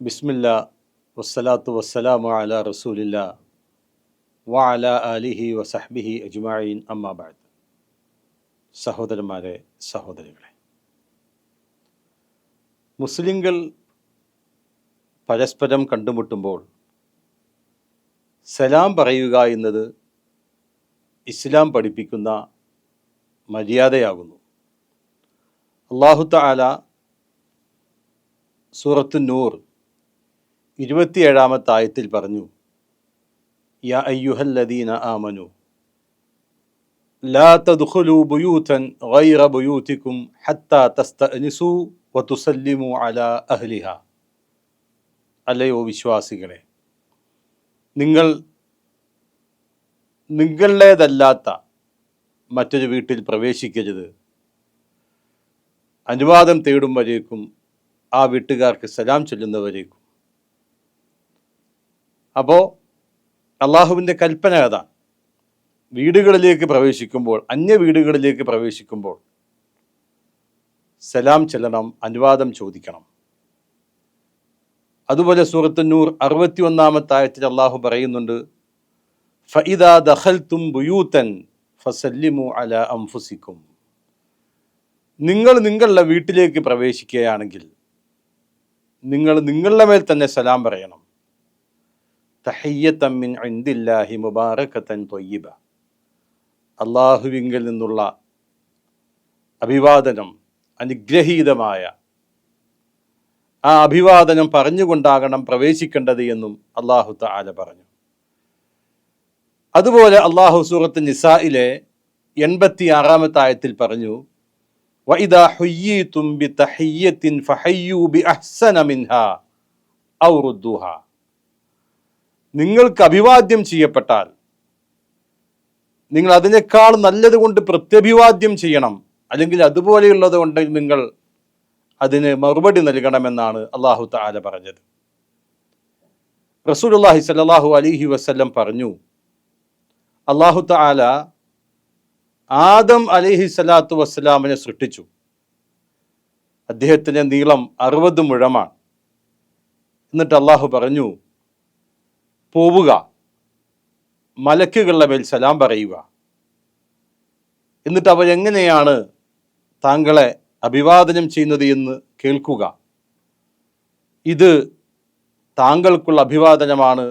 ബിസ്മില്ല വസ്സലാത്തു വസ്സലാമു അല റസൂലില്ല വഅല അലിഹി വസഹ്ബിഹി അജ്മായിൻ അമ്മാബാദ് സഹോദരന്മാരെ സഹോദരികളെ മുസ്ലിങ്ങൾ പരസ്പരം കണ്ടുമുട്ടുമ്പോൾ സലാം പറയുക എന്നത് ഇസ്ലാം പഠിപ്പിക്കുന്ന മര്യാദയാകുന്നു. അള്ളാഹു തആല സൂറത്തു നൂർ ഇരുപത്തിയേഴാമത്തെ ആയത്തിൽ പറഞ്ഞു യാ അയ്യുഹല്ലദീന ആമനു ലാ തദ്ഖുലു ബുയൂതൻ ഗൈറ ബുയൂതിക്കും ഹത്താ തസ്തഅനിസു വതുസല്ലിമു അലാ അഹ്ലിഹ. അല്ലയോ വിശ്വാസികളെ നിങ്ങൾ നിങ്ങളുടേതല്ലാത്ത മറ്റൊരു വീട്ടിൽ പ്രവേശിക്കരുത്. അനുവാദം തേടുമ്പോഴേക്കും ആ വീട്ടുകാർക്ക് സലാം ചൊല്ലുന്നവരേക്കും. അപ്പോൾ അള്ളാഹുവിന്റെ കൽപ്പന അതാണ് വീടുകളിലേക്ക് പ്രവേശിക്കുമ്പോൾ അന്യ വീടുകളിലേക്ക് പ്രവേശിക്കുമ്പോൾ സലാം ചെല്ലണം അനുവാദം ചോദിക്കണം. അതുപോലെ സൂറത്ത് അറുപത്തി ഒന്നാമത്തെ ആയത്തിൽ അള്ളാഹു പറയുന്നുണ്ട് ഫഇദാ ദഖൽതും ബുയൂത്തൻ ഫസല്ലിമു അല അംഫുസിക്കും നിങ്ങൾ നിങ്ങളുടെ വീട്ടിലേക്ക് പ്രവേശിക്കുകയാണെങ്കിൽ നിങ്ങൾ നിങ്ങളുടെ മേൽ തന്നെ സലാം പറയണം. തഹയ്യത്തമ്മിൻ ഇന്ദില്ലാഹി മുബാറക്കത്തൻ തൊയ്യബ. അള്ളാഹുവിങ്കിൽ നിന്നുള്ള അഭിവാദനം അനുഗ്രഹീതമായ ആ അഭിവാദനം പറഞ്ഞുകൊണ്ടാകണം പ്രവേശിക്കേണ്ടത് എന്നും അള്ളാഹു താല പറഞ്ഞു. അതുപോലെ അള്ളാഹു സൂറത്ത് നിസായിലെ എൺപത്തി ആറാമത്തെ ആയത്തിൽ പറഞ്ഞു വഇദാ ഹുയ്യീതും തഹയ്യത്തിൻ ഫഹയ്യൂ ബിഅഹ്സന മിൻഹാ നിങ്ങൾക്ക് അഭിവാദ്യം ചെയ്യപ്പെട്ടാൽ നിങ്ങൾ അതിനേക്കാൾ നല്ലത് കൊണ്ട് പ്രത്യഭിവാദ്യം ചെയ്യണം. അല്ലെങ്കിൽ അതുപോലെയുള്ളത് കൊണ്ട് നിങ്ങൾ അതിന് മറുപടി നൽകണമെന്നാണ് അള്ളാഹു താല പറഞ്ഞത്. റസൂലുള്ളാഹി സല്ലാഹു അലിഹി വസ്ല്ലം പറഞ്ഞു അള്ളാഹു താല ആദം അലിഹി സ്വലാത്തു വസ്സലാമിനെ സൃഷ്ടിച്ചു. അദ്ദേഹത്തിന്റെ നീളം അറുപത് മുഴമാണ്. എന്നിട്ട് അള്ളാഹു പറഞ്ഞു പോവുക. മലക്കുകളുടെ മേൽ സലാം പറയുക. എന്നിട്ട് അവരെങ്ങനെയാണ് താങ്കളെ അഭിവാദനം ചെയ്യുന്നത് എന്ന് കേൾക്കുക. ഇത് താങ്കൾക്കുള്ള അഭിവാദനമാണ്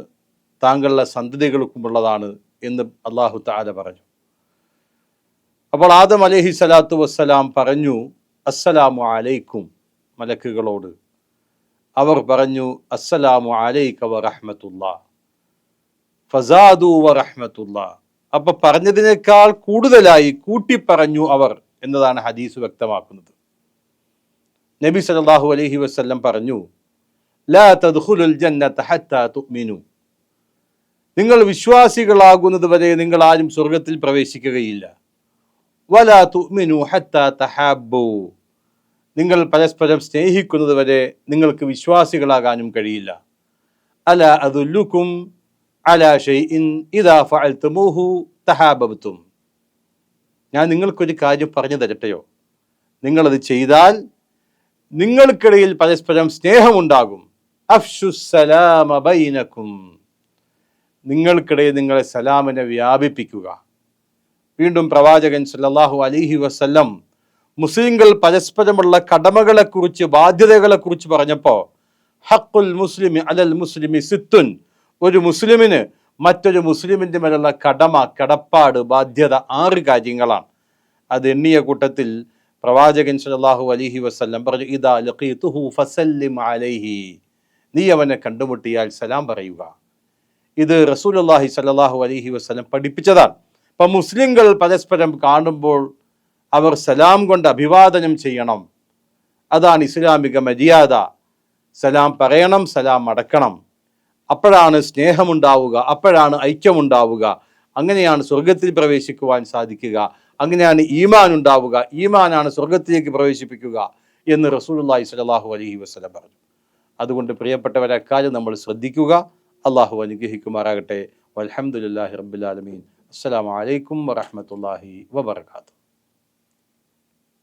താങ്കളുടെ സന്തതികൾക്കുമുള്ളതാണ് എന്ന് അള്ളാഹു താല പറഞ്ഞു. അപ്പോൾ ആദം അലഹി സ്വലാത്തു വസ്സലാം പറഞ്ഞു അസ്സലാമു അലൈക്കും മലക്കുകളോട്. അവർ പറഞ്ഞു അസ്സലാമു അലൈക്ക വ റഹ്മത്തുള്ള ഫസാദു വ റഹ്മത്തുള്ള. അപ്പൊ പറഞ്ഞതിനേക്കാൾ കൂടുതലായി കൂട്ടി പറഞ്ഞു അവർ എന്നതാണ് ഹദീസ് വ്യക്തമാക്കുന്നത്. നബി സല്ലല്ലാഹു അലഹി വസല്ലം പറഞ്ഞു ലാ തദ്ഖുലുൽ ജന്നത ഹത്താ തുഅ്മിനു. നിങ്ങൾ വിശ്വാസികളാകുന്നത് വരെ നിങ്ങൾ ആരും സ്വർഗത്തിൽ പ്രവേശിക്കുകയില്ല. വലാ തുഅ്മിനു ഹത്താ തഹാബ്ബു. നിങ്ങൾ പരസ്പരം സ്നേഹിക്കുന്നത് വരെ നിങ്ങൾക്ക് വിശ്വാസികളാകാനും കഴിയില്ല. അല അതുല്ലുക്കും അല ഇദാ ഫഅൽതുമൂഹു തഹാബബ്തും. ഞാൻ നിങ്ങൾക്കൊരു കാര്യം പറഞ്ഞു തരട്ടെയോ? നിങ്ങളത് ചെയ്താൽ നിങ്ങൾക്കിടയിൽ പരസ്പരം സ്നേഹമുണ്ടാകും. അഫ്ഷുസലാമ ബൈനക്കും. നിങ്ങൾക്കിടയിൽ നിങ്ങളെ സലാമിനെ വ്യാപിപ്പിക്കുക. വീണ്ടും പ്രവാചകൻ സല്ലാഹു അലിഹി വസല്ലം മുസ്ലിങ്ങൾ പരസ്പരമുള്ള കടമകളെക്കുറിച്ച് ബാധ്യതകളെക്കുറിച്ച് പറഞ്ഞപ്പോൾ ഹക്കുൽ മുസ്ലിം അലൽ മുസ്ലിമി സിത്തുൻ ഒരു മുസ്ലിമിന് മറ്റൊരു മുസ്ലിമിന്റെ മേലുള്ള കടമ കടപ്പാട് ബാധ്യത ആറ് കാര്യങ്ങളാണ്. അത് എണ്ണിയ കൂട്ടത്തിൽ പ്രവാചകൻ സലാഹു അലിഹി വസല്ലം പറഞ്ഞു ഇദാ ലഖീതുഹു ഫസല്ലിം അലൈഹി. നീ അവനെ കണ്ടുമുട്ടിയാൽ സലാം പറയുക. ഇത് റസൂൽ അള്ളാഹി സല്ലല്ലാഹു അലൈഹി വസ്ലം പഠിപ്പിച്ചതാണ്. അപ്പം മുസ്ലിങ്ങൾ പരസ്പരം കാണുമ്പോൾ അവർ സലാം കൊണ്ട് അഭിവാദനം ചെയ്യണം. അതാണ് ഇസ്ലാമിക മര്യാദ. സലാം പറയണം സലാം അടക്കണം. അപ്പോഴാണ് സ്നേഹമുണ്ടാവുക അപ്പോഴാണ് ഐക്യമുണ്ടാവുക. അങ്ങനെയാണ് സ്വർഗത്തിൽ പ്രവേശിക്കുവാൻ സാധിക്കുക. അങ്ങനെയാണ് ഈമാൻ ഉണ്ടാവുക. ഈമാനാണ് സ്വർഗത്തിലേക്ക് പ്രവേശിപ്പിക്കുക എന്ന് റസൂലുള്ളാഹി സ്വല്ലല്ലാഹു അലഹി വസ്ലം പറഞ്ഞു. അതുകൊണ്ട് പ്രിയപ്പെട്ടവരെ അക്കാര്യം നമ്മൾ ശ്രദ്ധിക്കുക. അള്ളാഹു അനുഗ്രഹിക്കുമാറാകട്ടെ. വൽഹംദുലില്ലാഹി റബ്ബിൽ ആലമീൻ. അസ്സലാമു അലൈക്കും വറഹ്മത്തുള്ളാഹി വബർക്കാത്തു